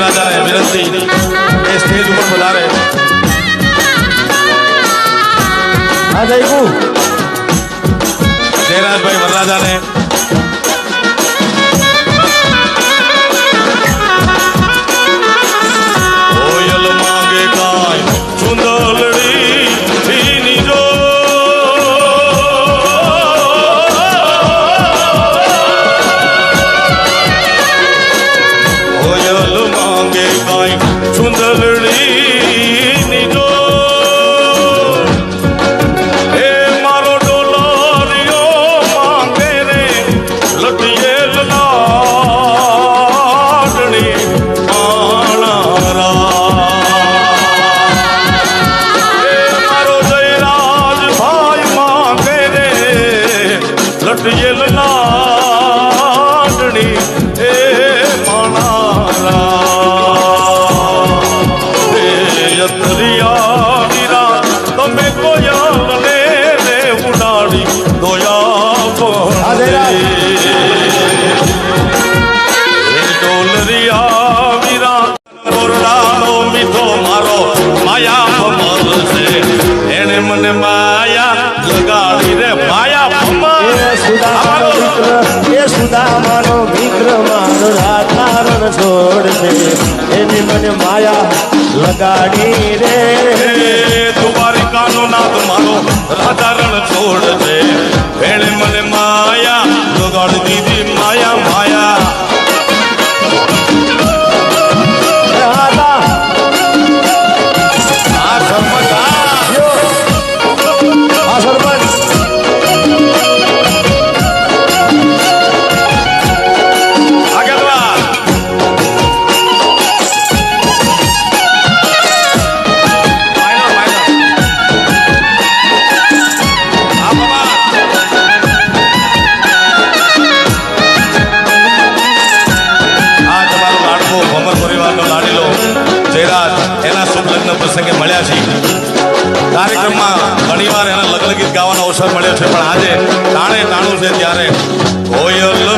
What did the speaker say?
राजा चाह रहे हैं विनती स्टेज ऊपर बुला रहे हैं। हाँ जयराज भाई बनना चाह Oh, yeah. મને માયા લગાડી રે માયા એ ભમર સુદામાનો મારો મિત્ર મારો રાધારણ છોડશે એની મને માયા લગાડી રે દ્વારિકાનો નાદ મારો રાધારણ છોડ છે ભેળે મને માયા જોગાડ દીધી માયા લગ્ન પ્રસંગે મળ્યા છે કાર્યક્રમમાં ઘણીવાર એના લગ્ન ગીત ગાવાનો અવસર મળ્યો છે, પણ આજે ટાણે તાણું છે ત્યારે. બેઠી